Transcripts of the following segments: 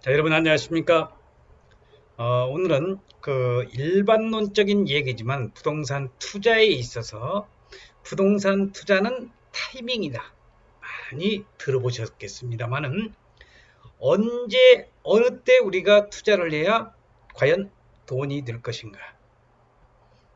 자, 여러분 안녕하십니까? 어, 오늘은 그 일반론적인 얘기지만 부동산 투자에 있어서 부동산 투자는 타이밍이다. 많이 들어보셨겠습니다만은 언제 어느 때 우리가 투자를 해야 과연 돈이 될 것인가?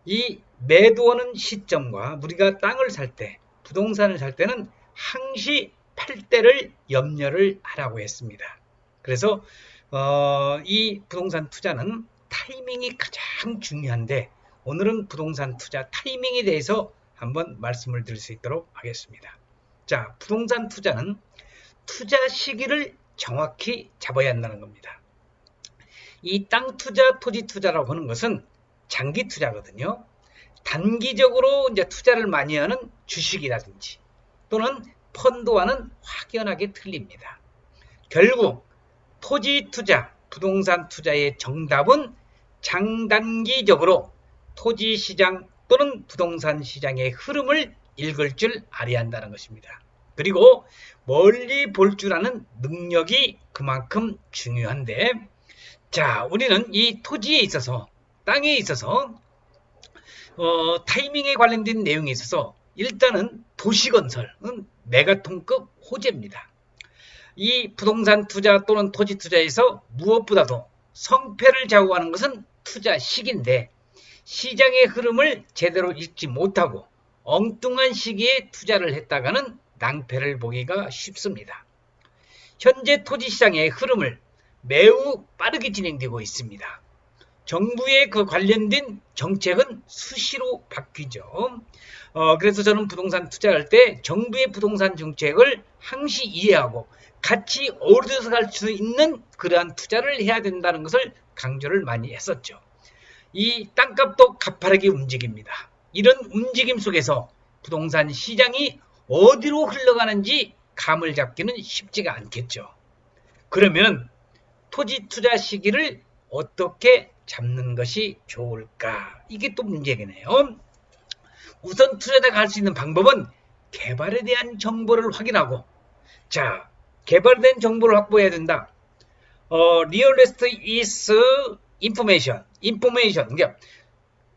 이 매도하는 시점과 우리가 땅을 살 때, 부동산을 살 때는 항시 팔 때를 염려를 하라고 했습니다. 그래서 어, 이 부동산 투자는 타이밍이 가장 중요한데 오늘은 부동산 투자 타이밍에 대해서 한번 말씀을 드릴 수 있도록 하겠습니다. 자, 부동산 투자는 투자 시기를 정확히 잡아야 한다는 겁니다. 이 땅 투자, 토지 투자라고 하는 것은 장기 투자거든요. 단기적으로 이제 투자를 많이 하는 주식이라든지 또는 펀드와는 확연하게 틀립니다. 결국 토지 투자, 부동산 투자의 정답은 장단기적으로 토지 시장 또는 부동산 시장의 흐름을 읽을 줄 알아야 한다는 것입니다. 그리고 멀리 볼 줄 아는 능력이 그만큼 중요한데, 자, 우리는 이 토지에 있어서, 땅에 있어서, 어, 타이밍에 관련된 내용에 있어서 일단은 도시건설은 메가톤급 호재입니다. 이 부동산 투자 또는 토지 투자에서 무엇보다도 성패를 좌우하는 것은 투자 시기인데 시장의 흐름을 제대로 읽지 못하고 엉뚱한 시기에 투자를 했다가는 낭패를 보기가 쉽습니다. 현재 토지 시장의 흐름을 매우 빠르게 진행되고 있습니다. 정부의 그 관련된 정책은 수시로 바뀌죠. 어, 그래서 저는 부동산 투자할 때 정부의 부동산 정책을 항시 이해하고 같이 어우러져서 갈 수 있는 그러한 투자를 해야 된다는 것을 강조를 많이 했었죠. 이 땅값도 가파르게 움직입니다. 이런 움직임 속에서 부동산 시장이 어디로 흘러가는지 감을 잡기는 쉽지가 않겠죠. 그러면 토지 투자 시기를 어떻게 잡는 것이 좋을까? 이게 또 문제겠네요. 우선 투자자가 할수 있는 방법은 개발에 대한 정보를 확인하고 자 개발된 정보를 확보해야 된다. 어, real estate is information. information. 그러니까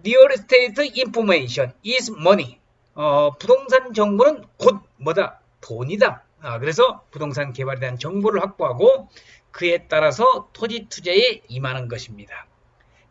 real estate information is money. 어, 부동산 정보는 곧 뭐다? 돈이다. 아, 그래서 부동산 개발에 대한 정보를 확보하고 그에 따라서 토지 투자에 임하는 것입니다.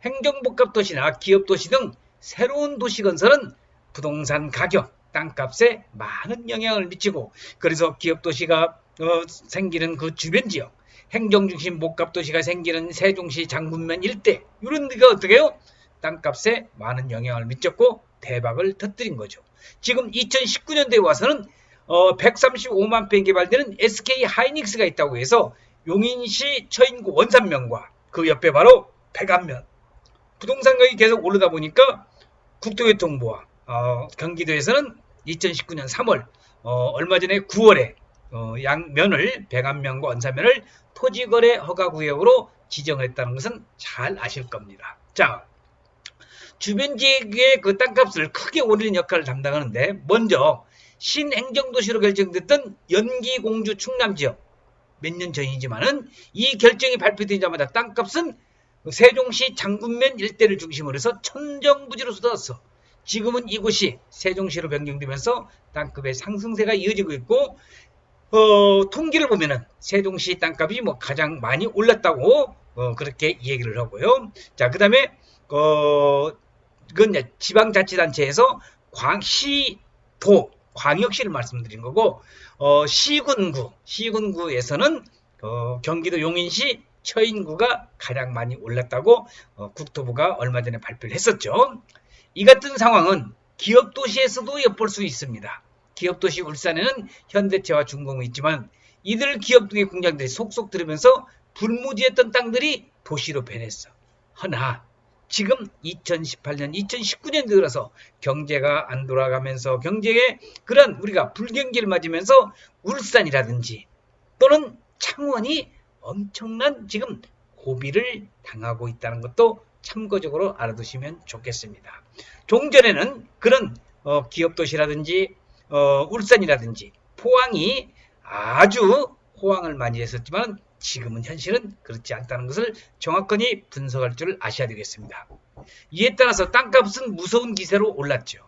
행정복합 도시나 기업 도시 등 새로운 도시 건설은 부동산 가격, 땅값에 많은 영향을 미치고 그래서 기업 도시가 어, 생기는 그 주변 지역, 행정중심 복합 도시가 생기는 세종시 장군면 일대 이런 데가 어떻게 해요? 땅값에 많은 영향을 미쳤고 대박을 터뜨린 거죠. 지금 2019년도에 와서는 어, 135만 평 개발되는 SK 하이닉스가 있다고 해서 용인시 처인구 원산면과 그 옆에 바로 백안면 부동산 가격이 계속 오르다 보니까 국토교통부와 어, 경기도에서는 2019년 3월 어, 얼마 전에 9월에 어, 양면을 백안면과 원산면을 토지거래 허가구역으로 지정했다는 것은 잘 아실 겁니다. 자, 주변 지역의 그 땅값을 크게 올리는 역할을 담당하는데 먼저 신행정도시로 결정됐던 연기공주 충남 지역 몇 년 전이지만은 이 결정이 발표되자마자 땅값은 세종시 장군면 일대를 중심으로 해서 천정부지로 쏟아졌어. 지금은 이곳이 세종시로 변경되면서 땅값의 상승세가 이어지고 있고 어, 통계를 보면은 세종시 땅값이 뭐 가장 많이 올랐다고 어, 그렇게 얘기를 하고요. 자, 그다음에 어, 그건 지방자치단체에서 광시도 광역시를 말씀드린 거고 어, 시군구 시군구에서는 어, 경기도 용인시 처인구가 가장 많이 올랐다고 어, 국토부가 얼마 전에 발표를 했었죠. 이 같은 상황은 기업 도시에서도 엿볼 수 있습니다. 기업 도시 울산에는 현대차와 중공이 있지만 이들 기업 등의 공장들이 속속 들으면서 불무지했던 땅들이 도시로 변했어. 허나 지금 2018년, 2019년 들어서 경제가 안 돌아가면서 경제에 그런 우리가 불경기를 맞으면서 울산이라든지 또는 창원이 엄청난 지금 고비를 당하고 있다는 것도 참고적으로 알아두시면 좋겠습니다. 종전에는 그런 어, 기업 도시라든지 어, 울산이라든지 포항이 아주 호황을 많이 했었지만 지금은 현실은 그렇지 않다는 것을 정확하게 분석할 줄 아셔야 되겠습니다. 이에 따라서 땅값은 무서운 기세로 올랐죠.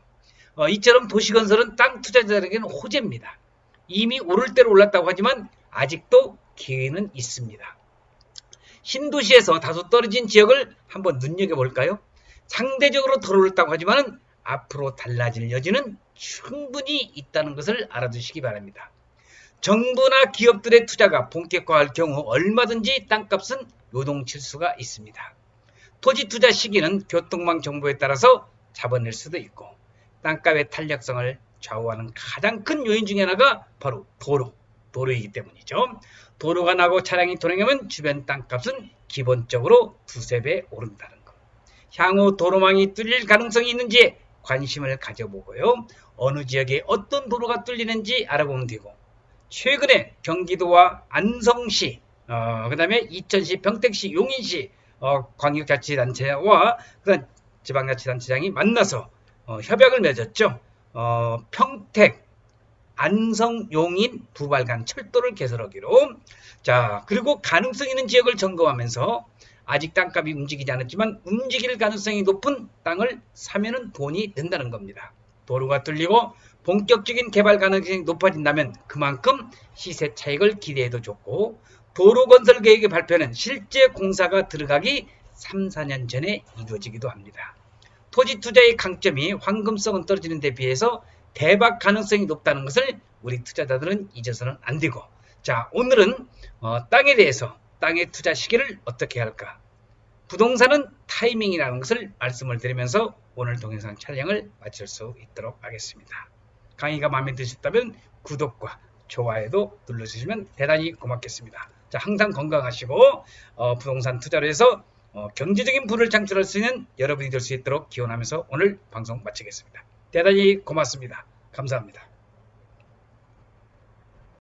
어, 이처럼 도시건설은 땅 투자자들에게는 호재입니다. 이미 오를 대로 올랐다고 하지만 아직도 기회는 있습니다. 신도시에서 다소 떨어진 지역을 한번 눈여겨볼까요? 상대적으로 덜 올랐다고 하지만 앞으로 달라질 여지는 충분히 있다는 것을 알아두시기 바랍니다. 정부나 기업들의 투자가 본격화할 경우 얼마든지 땅값은 요동칠 수가 있습니다. 토지 투자 시기는 교통망 정보에 따라서 잡아낼 수도 있고 땅값의 탄력성을 좌우하는 가장 큰 요인 중에 하나가 바로 도로, 도로이기 때문이죠. 도로가 나고 차량이 통행하면 주변 땅값은 기본적으로 두세 배 오른다는 것. 향후 도로망이 뚫릴 가능성이 있는지 관심을 가져보고요. 어느 지역에 어떤 도로가 뚫리는지 알아보면 되고 최근에 경기도와 안성시, 어, 그 다음에 이천시, 평택시, 용인시 어, 광역자치단체와 지방자치단체장이 만나서 어, 협약을 맺었죠. 어, 평택, 안성, 용인, 부발간 철도를 개설하기로. 자, 그리고 가능성 있는 지역을 점검하면서 아직 땅값이 움직이지 않았지만 움직일 가능성이 높은 땅을 사면은 돈이 된다는 겁니다. 도로가 뚫리고 본격적인 개발 가능성이 높아진다면 그만큼 시세 차익을 기대해도 좋고 도로 건설 계획의 발표는 실제 공사가 들어가기 3, 4년 전에 이루어지기도 합니다. 토지 투자의 강점이 황금성은 떨어지는 데 비해서 대박 가능성이 높다는 것을 우리 투자자들은 잊어서는 안 되고 자 오늘은 어, 땅에 대해서 땅의 투자 시기를 어떻게 할까 부동산은 타이밍이라는 것을 말씀을 드리면서 오늘 동영상 촬영을 마칠 수 있도록 하겠습니다. 강의가 마음에 드셨다면 구독과 좋아요도 눌러주시면 대단히 고맙겠습니다. 자, 항상 건강하시고 어, 부동산 투자를 해서 어, 경제적인 부를 창출할 수 있는 여러분이 될 수 있도록 기원하면서 오늘 방송 마치겠습니다. 대단히 고맙습니다. 감사합니다.